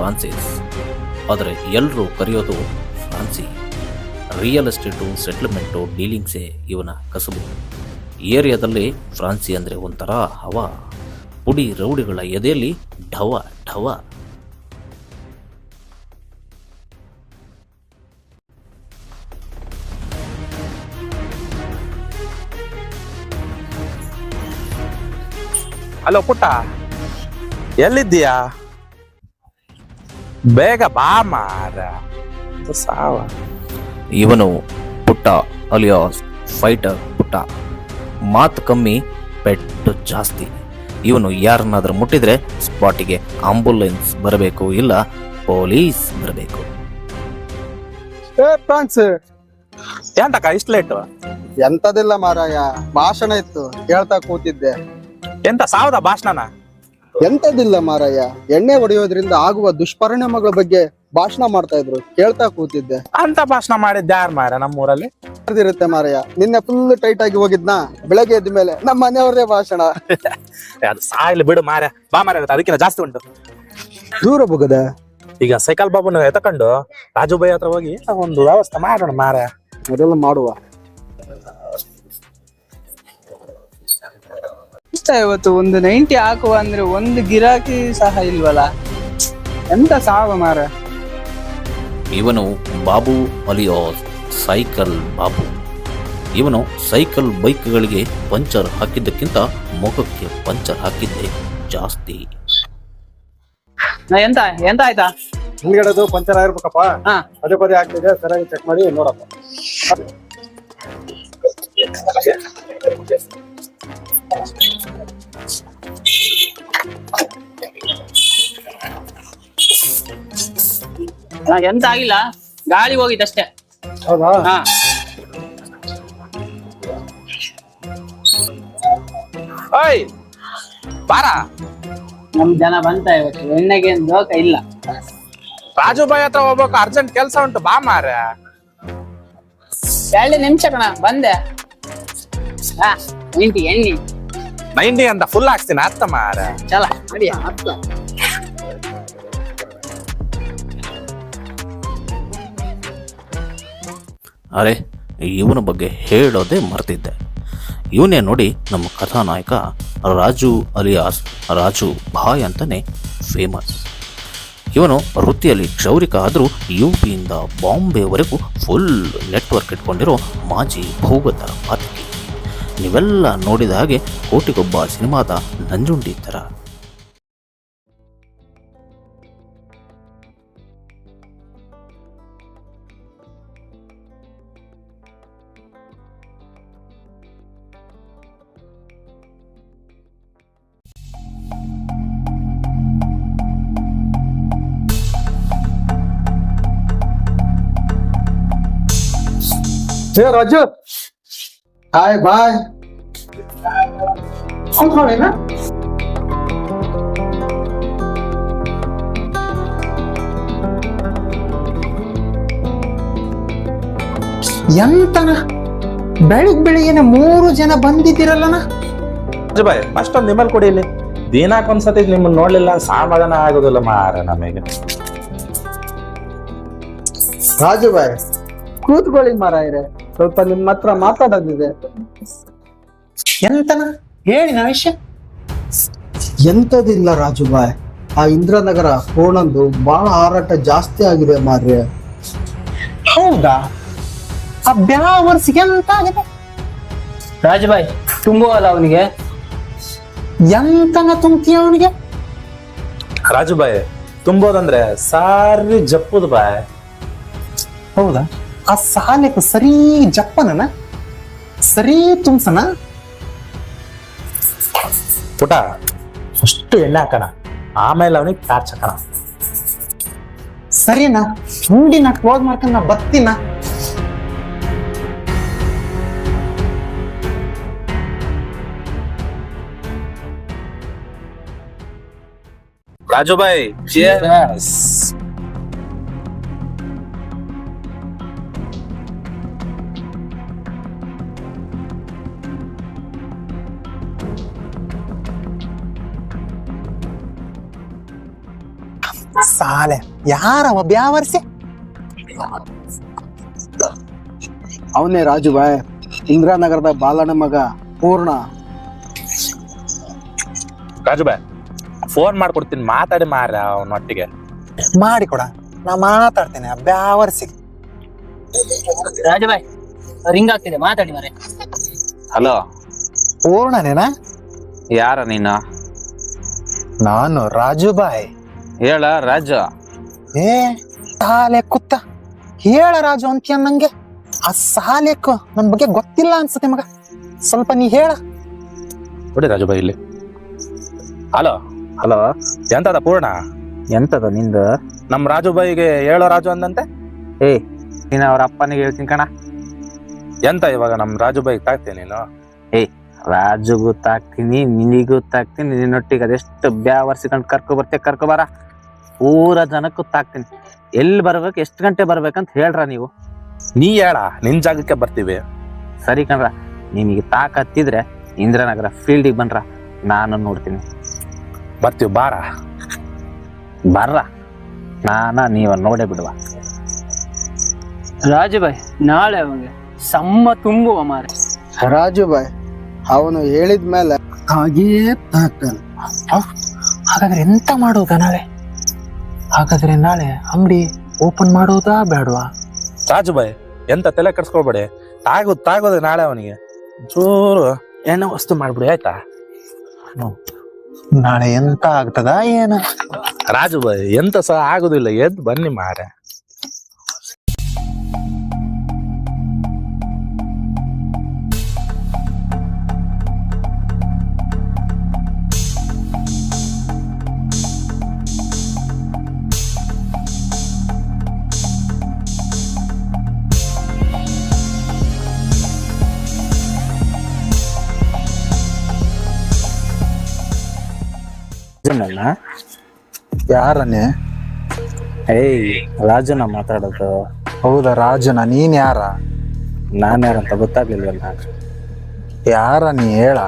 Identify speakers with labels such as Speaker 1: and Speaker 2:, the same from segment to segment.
Speaker 1: Francis. ಆದರೆ ಎಲ್ಲರೂ ಕರೆಯೋದು ಫ್ರಾನ್ಸಿ. ರಿಯಲ್ ಎಸ್ಟೇಟು, ಸೆಟ್ಲ್ಮೆಂಟು, ಡೀಲಿಂಗ್ಸೇ ಇವನ ಕಸುಬು. ಏರಿಯಾದಲ್ಲಿ ಫ್ರಾನ್ಸಿ ಅಂದರೆ ಒಂಥರ ಹವ. ಪುಡಿ ರೌಡಿಗಳ ಎದೆಯಲ್ಲಿ ಢವ ಢವ.
Speaker 2: ಹಲೋ ಪುಟ್ಟ. ಎಲ್ಲಿದ್ದೀಯಾ? ಬೇಗ ಬಾ ಮಾರ. ಸಾವ.
Speaker 1: ಇವನು ಪುಟ್ಟ ಅಲಿಯಾಸ್ ಫೈಟರ್ ಪುಟ್ಟ ಮಾತು ಕಮ್ಮಿ ಪೆಟ್ಟು ಜಾಸ್ತಿ. ಇವನು ಯಾರನ್ನಾದ್ರೂ ಮುಟ್ಟಿದ್ರೆ ಸ್ಪಾಟಿಗೆ ಆಂಬುಲೆನ್ಸ್ ಬರಬೇಕು ಇಲ್ಲ ಪೊಲೀಸ್ ಬರಬೇಕು.
Speaker 3: ಫ್ರಾನ್ಸ್
Speaker 2: ಇಷ್ಟು ಲೇಟು
Speaker 3: ಎಂತದಿಲ್ಲ ಮಾರಾಯ ಭಾಷಣ ಇತ್ತು ಕೇಳ್ತಾ ಕೂತಿದ್ದೆ.
Speaker 2: ಎಂತ ಸಾವದ ಭಾಷಣನ?
Speaker 3: ಎಂತದಿಲ್ಲ ಮಾರಯ್ಯ ಎಣ್ಣೆ ಹೊಡೆಯೋದ್ರಿಂದ ಆಗುವ ದುಷ್ಪರಿಣಾಮಗಳ ಬಗ್ಗೆ ಭಾಷಣ ಮಾಡ್ತಾ ಇದ್ರು ಕೇಳ್ತಾ ಕೂತಿದ್ದೆ.
Speaker 2: ಅಂತ ಭಾಷಣ ಮಾಡಿದ್ದ ಯಾರು ಮಾರ ನಮ್ಮೂರಲ್ಲಿ?
Speaker 3: ಇರುತ್ತೆ ಮಾರಯ್ಯ ನಿನ್ನೆ ಫುಲ್ ಟೈಟ್ ಆಗಿ ಹೋಗಿದ್ನಾ? ಬೆಳಗ್ಗೆ ಎದ್ದ ಮೇಲೆ ನಮ್ಮ ಮನೆಯವ್ರದೇ ಭಾಷಣ.
Speaker 2: ಅದು ಸಾಯ್ಲಿ ಬಿಡು ಮಾರ ಬಾ ಮಾರ ಅದಕ್ಕಿಂತ ಜಾಸ್ತಿ ಉಂಟು.
Speaker 3: ದೂರ ಹೋಗದ?
Speaker 2: ಈಗ ಸೈಕಲ್ ಬಾಬುನ ಎತ್ತಕೊಂಡು ರಾಜು ಬೈ ಹತ್ರ ಹೋಗಿ ಒಂದು ವ್ಯವಸ್ಥೆ ಮಾಡೋಣ ಮಾರ
Speaker 3: ಅದೆಲ್ಲ ಮಾಡುವ.
Speaker 4: ಇವತ್ತು ಒಂದು ನೈಂಟಿ ಹಾಕುವ ಅಂದ್ರೆ ಒಂದು ಗಿರಾಕಿ ಸಹ ಇಲ್ವಲ್ಲ? ಎಂತ ಸಾವ ಮಾರ?
Speaker 1: ಇವನು ಬಾಬು ಅಲಿಯಾಸ್ ಸೈಕಲ್ ಬಾಬು. ಇವನು ಸೈಕಲ್ ಬೈಕ್ಗಳಿಗೆ ಪಂಚರ್ ಹಾಕಿದ್ದಕ್ಕಿಂತ ಮುಖಕ್ಕೆ ಪಂಚರ್ ಹಾಕಿದ್ದೆ ಜಾಸ್ತಿ.
Speaker 4: ನಾ ಎಂತ ಎಂತ ಆಯ್ತಾ?
Speaker 3: ಹಿಂದ್ಗಡೆದು ಪಂಚರ್ ಆಗಿರ್ಬೇಕಪ್ಪ.
Speaker 4: ಹಾ.
Speaker 3: ಪದೇ ಪದೇ ಆಗ್ತಿದೆ ಸರಿಯಾಗಿ ಚೆಕ್ ಮಾಡಿ ನೋಡಪ್ಪ.
Speaker 4: ಎಂತ ಆಗಿಲ್ಲ? ಗಾಳಿ ಹೋಗಿತ್ತಷ್ಟೇ
Speaker 3: ಹೌದಾ?
Speaker 4: ಹಾ.
Speaker 2: ಓಯ್ ಬಾರ.
Speaker 4: ನಮ್ ಜನ ಬಂತ ಇವತ್ತು ಎಣ್ಣೆಗೆ ಏನ್ ದೋಖ ಇಲ್ಲ.
Speaker 2: ರಾಜು ಬೈ ಹತ್ರ ಹೋಗ್ಬೇಕು ಅರ್ಜೆಂಟ್ ಕೆಲ್ಸ ಉಂಟು ಬಾ ಮಾರ
Speaker 4: ಎರಡು ನಿಮಿಷ ಕಣ ಬಂದೆ. ಹಾ ನಿಂತಿ ಎಣ್ಣೆ.
Speaker 2: ನೈಂಟಿ ಅಂತ ಫುಲ್ ಹಾಕ್ತೀನಿ ಅತ್ತ ಮಾರ
Speaker 4: ಚಲ
Speaker 1: ಅರೆ ಇವನ ಬಗ್ಗೆ ಹೇಳೋದೇ ಮರ್ತಿದ್ದೆ. ಇವನೇ ನೋಡಿ ನಮ್ಮ ಕಥಾನಾಯಕ ರಾಜು ಅಲಿಯಾಸ್ ರಾಜು ಭಾಯ್ ಅಂತಾನೆ ಫೇಮಸ್ ಇವನು ವೃತ್ತಿಯಲ್ಲಿ ಕ್ಷೌರಿಕ ಆದರೂ ಯು ಪಿಯಿಂದ ಬಾಂಬೆವರೆಗೂ ಫುಲ್ ನೆಟ್ವರ್ಕ್ ಇಟ್ಕೊಂಡಿರೋ ಮಾಜಿ ಭೂಗತ ಪಾತಕಿ ನೀವೆಲ್ಲ ನೋಡಿದ ಹಾಗೆ ಕೋಟಿಗೊಬ್ಬ ಸಿನಿಮಾದ ನಂಜುಂಡಿ ಥರ.
Speaker 3: ಹೇ ರಾಜು ಹಾಯ್ ಬಾಯ್
Speaker 5: ಎಂತನ? ಬೆಳಿಗ್ ಬೆಳಿಗ್ಗೆನೆ ಮೂರು ಜನ ಬಂದಿದ್ದೀರಲ್ಲನ?
Speaker 2: ರಾಜು ಬಾಯ್ ಅಷ್ಟೊಂದು ನಿಮ್ಮಲ್ಲಿ ಕೊಡಿ ಇಲ್ಲಿ. ದಿನಕ್ಕೊಂದ್ಸತಿ ನಿಮ್ಮನ್ನ ನೋಡ್ಲಿಲ್ಲ ಸಮಾಧಾನ ಆಗೋದಿಲ್ಲ ಮಾರ ನಮಗೆ.
Speaker 3: ರಾಜು ಬಾಯ್. ಕೂತ್ಕೊಳ್ಳಿ ಮಾರಾಯರೆ. ಸ್ವಲ್ಪ ನಿಮ್ಮ ಹತ್ರ ಮಾತಾಡೋದಿದೆ.
Speaker 5: ಎಂತನ? ನಾ ವಿಷಯ
Speaker 3: ಎಂತದಿಲ್ಲ ರಾಜುಬಾಯ್. ಆ ಇಂದ್ರನಗರ ಕೋಣಂದು ಬಹಳ ಹಾರಾಟ ಜಾಸ್ತಿ ಆಗಿದೆ ಮಾರ್ರೆ.
Speaker 5: ಹೌದಾ? ಆ ಬ್ಯಾವರ್ಸಿಗೆ ಎಂತ ಆಗಿದೆ
Speaker 4: ರಾಜುಬಾಯ್ ತುಂಬುವಲ್ಲ ಅವನಿಗೆ?
Speaker 5: ಎಂತನ ತುಂಬ್ತೀಯ ಅವನಿಗೆ?
Speaker 2: ರಾಜು ಬಾಯ್ ತುಂಬೋದಂದ್ರೆ ಸಾರಿ ಜಪ್ಪುದು ಬಾಯ್.
Speaker 5: ಹೌದಾ? ಆ ಸಾಲೆಕು ಸರಿ ಜಪ್ಪನನ ಸರಿ ತುಂಬ್ಸನ?
Speaker 2: ಪುಟ ಅಷ್ಟು ಎಣ್ಣೆ ಹಾಕಣ. ಆಮೇಲೆ ಅವನಿಗೆ ಪ್ಯಾಚ್ ಹಾಕೋಣ.
Speaker 5: ಸರಿನಾ? ಹುಂಡಿನ ಕ್ಲೋಸ್ ಮಾಡ್ಕೊಂಡ್ ನಾ ಬರ್ತೀನ
Speaker 2: ರಾಜು ಬಾಯ್
Speaker 5: ಸಾಲೆ. ಯಾರವ ಬ್ಯಾವರ್ಸಿ?
Speaker 3: ಅವನೇ ರಾಜು ಬಾಯ್ ಇಂದಿರಾನಗರದ ಬಾಲಣ್ಣ ಮಗ ಪೂರ್ಣ.
Speaker 2: ರಾಜುಬಾಯ್ ಫೋನ್ ಮಾಡ್ಕೊಡ್ತೀನಿ. ಮಾತಾಡಿ ಮಾರ ಅವನೊಟ್ಟಿಗೆ.
Speaker 5: ಮಾಡಿಕೊಡ. ನಾ ಮಾತಾಡ್ತೇನೆ. ಬ್ಯಾವರ್ಸಿ.
Speaker 6: ರಾಜಭಾಯ್ ರಿಂಗ್ ಆಗ್ತಿದೆ ಮಾತಾಡಿ ಮಾರೆ
Speaker 7: ಹಲೋ.
Speaker 5: ಪೂರ್ಣನೇನಾ?
Speaker 7: ಯಾರ ನೀನು?
Speaker 5: ನಾನು ರಾಜು ಬಾಯ್
Speaker 7: ಹೇಳ ರಾಜ.
Speaker 5: ಏ ಸಾಲೆ ಕುತ್ತ. ಹೇಳ ರಾಜು ಅಂತೀಯ ನಂಗೆ. ಆ ಸಾಲೆಕ್ಕು ನನ್ ಬಗ್ಗೆ ಗೊತ್ತಿಲ್ಲ ಅನ್ಸುತ್ತೆ ಮಗ. ಸ್ವಲ್ಪ ನೀ ಹೇಳ.
Speaker 2: ನೋಡಿ ರಾಜುಬಾಯ್ ಇಲ್ಲಿ. ಹಲೋ
Speaker 7: ಹಲೋ
Speaker 2: ಎಂತದ ಪೂರ್ಣ?
Speaker 7: ಎಂತದ ನಿಂದ?
Speaker 2: ನಮ್ ರಾಜುಬಾಯಿಗೆ ಹೇಳೋ ರಾಜು ಅಂದಂತೆ?
Speaker 7: ಏ ನೀನ್ ಅವ್ರ ಅಪ್ಪನಿಗೆ ಹೇಳ್ತೀನಿ ಕಣ.
Speaker 2: ಎಂತ ಇವಾಗ ನಮ್ ರಾಜುಬಾಯಿಗೆ ತಾಕ್ತೀನಿ ನೀನು?
Speaker 7: ರಾಜುಗೂ ತಾಕ್ತೀನಿ ನಿನಗೂ ತಾಕ್ತೀನಿ ನಿನ್ನೊಟ್ಟಿಗೆ ಅದೆಷ್ಟು ಬ್ಯಾವರ್ಸಿಕೊಂಡು ಕರ್ಕೊ ಬರ್ತೇ ಕರ್ಕೊ ಬಾರ. ಪೂರ ಜನಕ್ಕೂ ತಾಕ್ತೀನಿ. ಎಲ್ಲಿ ಬರ್ಬೇಕು ಎಷ್ಟು ಗಂಟೆ ಬರ್ಬೇಕಂತ ಹೇಳ್ರ ನೀವು?
Speaker 2: ನೀ ಹೇಳ ನಿನ್ ಜಾಗಕ್ಕೆ ಬರ್ತೀವಿ.
Speaker 7: ಸರಿ ಕಣ್ರ ನಿಮಗೆ ತಾಕತ್ತಿದ್ರೆ ಇಂದ್ರನಗರ ಫೀಲ್ಡಿಗೆ ಬನ್ರ ನಾನು ನೋಡ್ತೀನಿ.
Speaker 2: ಬರ್ತೀವಿ ಬಾರ.
Speaker 7: ಬರ್ರ ನಾನ ನೀವ ನೋಡೇ ಬಿಡುವ.
Speaker 6: ರಾಜುಬಾಯ್ ನಾಳೆ ಅವನಿಗೆ ಸಮ್ಮ ತುಂಬುವ ಮಾರೆ.
Speaker 3: ರಾಜು ಬಾಯ್ ಅವನು ಹೇಳಿದ ಮೇಲೆ ಹಾಗೇ ತಾಕಲ್
Speaker 5: ಹಾಗಾದ್ರೆ ಎಂತ ಮಾಡೋದ ನಾಳೆ ಹಾಗಾದ್ರೆ ನಾಳೆ ಅಂಗಡಿ ಓಪನ್ ಮಾಡೋದಾ ಬೇಡವಾ?
Speaker 2: ರಾಜುಬಾಯ್ ಎಂತ ತಲೆ ಕಟ್ಸ್ಕೊಳ್ಬೇಡಿ ತಾಗೋದ್ ತಾಗೋದು ನಾಳೆ ಅವನಿಗೆ. ಜೋರು ಏನೋ ವಸ್ತು ಮಾಡ್ಬಿಡಿ ಆಯ್ತಾ?
Speaker 5: ನಾಳೆ ಎಂತ ಆಗ್ತದ ಏನ?
Speaker 2: ರಾಜುಬಾಯ್ ಎಂತ ಸಹ ಆಗುದಿಲ್ಲ. ಎದ್ ಬನ್ನಿ ಮಾರೆ
Speaker 7: ರಾಜನಲ್ಲ
Speaker 5: ಯಾರನ್ನೇ?
Speaker 7: ಏಯ್ ರಾಜನ ಮಾತಾಡೋದು.
Speaker 5: ಹೌದಾ ರಾಜನ? ನೀನ್ ಯಾರ?
Speaker 7: ನಾನು ಯಾರಂತ ಗೊತ್ತಾಗ್ಲಿಲ್ವಲ್ಲ?
Speaker 5: ಯಾರ ನೀ ಹೇಳ?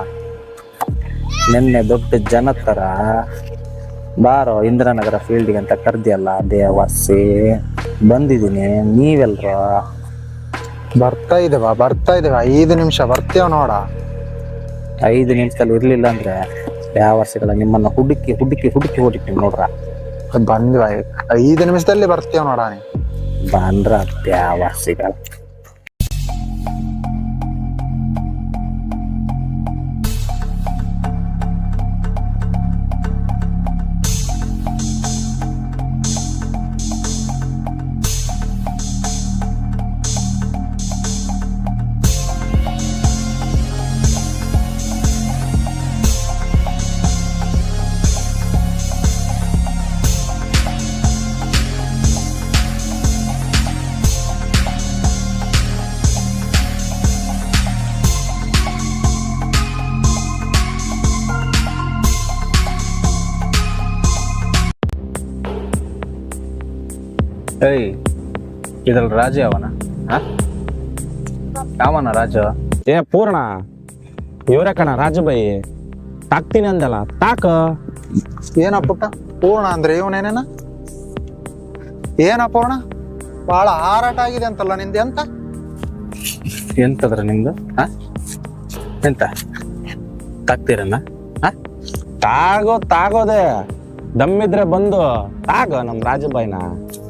Speaker 7: ನಿನ್ನೆ ದೊಡ್ಡ ಜನ ತರ ಬಾರೋ ಇಂದ್ರನಗರ ಫೀಲ್ಡಿಗೆ ಅಂತ ಕರ್ದಿಯಲ್ಲ ದೇವಾಸಿ ಬಂದಿದ್ದೀನಿ ನೀವೆಲ್ರ?
Speaker 5: ಬರ್ತಾ ಇದೇವ ಬರ್ತಾ ಇದೇವ ಐದು ನಿಮಿಷ ಬರ್ತೇವ ನೋಡ.
Speaker 7: ಐದು ನಿಮಿಷದಲ್ಲಿ ಇರ್ಲಿಲ್ಲ ಅಂದ್ರೆ? ದೇವರ್ಸಿಗಳ ನಿಮ್ಮನ್ನ ಹುಡುಕಿ ಹುಡುಕಿ ಹುಡುಕಿ ಹುಡುಕಿ ನೋಡ್ರ?
Speaker 5: ಬಂದ್ರ ಐದು ನಿಮಿಷದಲ್ಲಿ ಬರ್ತೇವ ನೋಡ ನೀ
Speaker 7: ಬಂದ್ರ ದೇವರ್ಸಿಗಳು ಏಯ್ ಇದ್ರಲ್ಲಿ ರಾಜ ಅವನ? ಯಾವನ ರಾಜ?
Speaker 8: ಏ ಪೂರ್ಣ. ಇವರೇ ಕಣ ರಾಜಬಾಯಿ ತಾಕ್ತೀನಿ ಅಂದಲ್ಲ ತಾಕ.
Speaker 5: ಏನ ಪುಟ್ಟ? ಪೂರ್ಣ ಅಂದ್ರೆ ಇವನೇನೇನ? ಏನ ಪೂರ್ಣ? ಬಹಳ ಹಾರಾಟ ಆಗಿದೆ ಅಂತಲ್ಲ ನಿಂದ ಎಂತ?
Speaker 7: ಎಂತದ್ರ ನಿಮ್ದು ಹ? ಎಂತ? ತಾಕ್ತೀರನ್ನ
Speaker 8: ತಾಗೋ ತಾಗೋದೆ. ದಮ್ಮಿದ್ರೆ ಬಂದು ತಾಗ ನಮ್ ರಾಜಬಾಯಿನ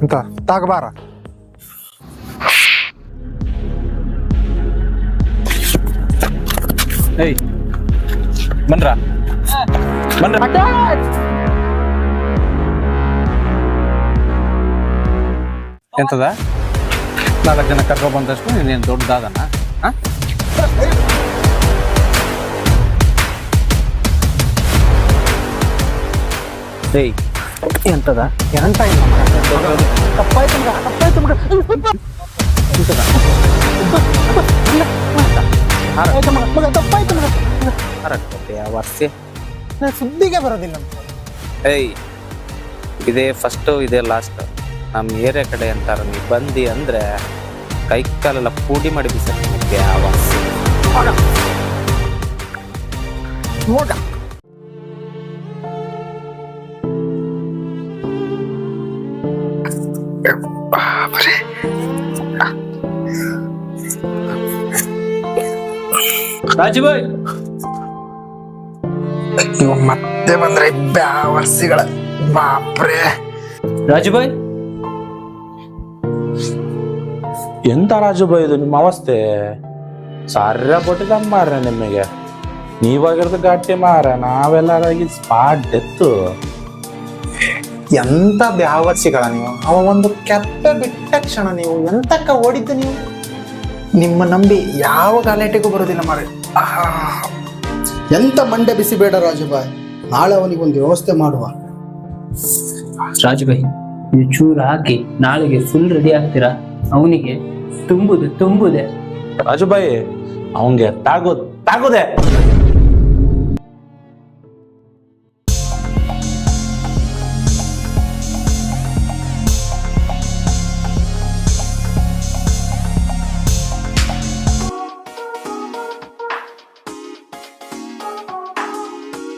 Speaker 5: ಅಂತ ತಾಗಬಾರ
Speaker 7: ಎಂತದ? ನಾಲ್ಕು ಜನ ಕರ್ಕೊ ಬಂದಷ್ಟು ನೀನೇನು ದೊಡ್ಡದಾದನ ಹ ಎಂತದ?
Speaker 5: ಎಂತ ಇಲ್ಲ ಮಗ. ತಪ್ಪಾಯ್ತು ಮಗ ಇಲ್ಲ ಮಗ ಆಯ್ತು ಮಗ, ಮಗ ತಪ್ಪಾಯ್ತು ಮಗ.
Speaker 7: ವರ್ಷ.
Speaker 5: ನಾ ಸುದ್ದಿಗೆ ಬರೋದಿಲ್ಲ.
Speaker 7: ಏಯ್ ಇದೇ ಫಸ್ಟು ಇದೇ ಲಾಸ್ಟ್ ನಮ್ಮ ಏರಿಯಾ ಕಡೆ ಅಂತಾರ ನೀ ಬಂದಿ ಅಂದ್ರೆ ಕೈ ಕಾಲೆಲ್ಲ ಪೂಡಿ ಮಾಡಿ ಬಿಸಾಕ್ತೀನಿ
Speaker 5: ನೋಡ.
Speaker 6: ರಾಜುಭಾಯ್
Speaker 5: ನೀವು ಮತ್ತೆ ಬಂದ್ರೆ ಬ್ಯಾವರ್ಸಿಗಳ ಬಾಪ್ರೆ.
Speaker 6: ರಾಜುಭಾಯ್
Speaker 2: ಎಂತ ರಾಜುಬಾಯ್ ಇದು? ನಿಮ್ಮ ಅವಸ್ಥೆ. ಸಾರ್ಯ ಕೊಟ್ಟಿದ್ದ ಮಾರ್ರೆ ನಿಮಗೆ ನೀವಾಗಿರೋದು ಗಟ್ಟಿ ಮಾರ ನಾವೆಲ್ಲರಾಗಿ ಸ್ಪಾಟ್ ಡೆತ್ತು
Speaker 5: ಎಂತ ಬ್ಯಾವರ್ಸಿಗಳ ನೀವು? ಅವ ಒಂದು ಕೆಟ್ಟ ಬಿಟ್ಟ ಕ್ಷಣ ನೀವು. ಎಂತಕ್ಕ ಓಡಿದ್ದು ನೀವು? ನಿಮ್ಮ ನಂಬಿ ಯಾವ ಗಲಾಟೆಗೂ ಬರೋದಿಲ್ಲ ಮಾರೆ ಆಹಾ
Speaker 3: ಎಂತ ಮಂಡೆ ಬಿಸಿ ಬೇಡ ರಾಜುಭಾಯ್ ನಾಳೆ ಅವನಿಗೆ ಒಂದು ವ್ಯವಸ್ಥೆ ಮಾಡುವ.
Speaker 6: ರಾಜುಭಾಯ್ ನೀವು ಚೂರು ಹಾಕಿ ನಾಳೆಗೆ ಫುಲ್ ರೆಡಿ ಆಗ್ತೀರಾ? ಅವನಿಗೆ ತುಂಬುದು ತುಂಬುದೆ.
Speaker 2: ರಾಜುಭಾಯಿ ಅವನಿಗೆ ತಾಗೋದು ತಾಗೋದೆ.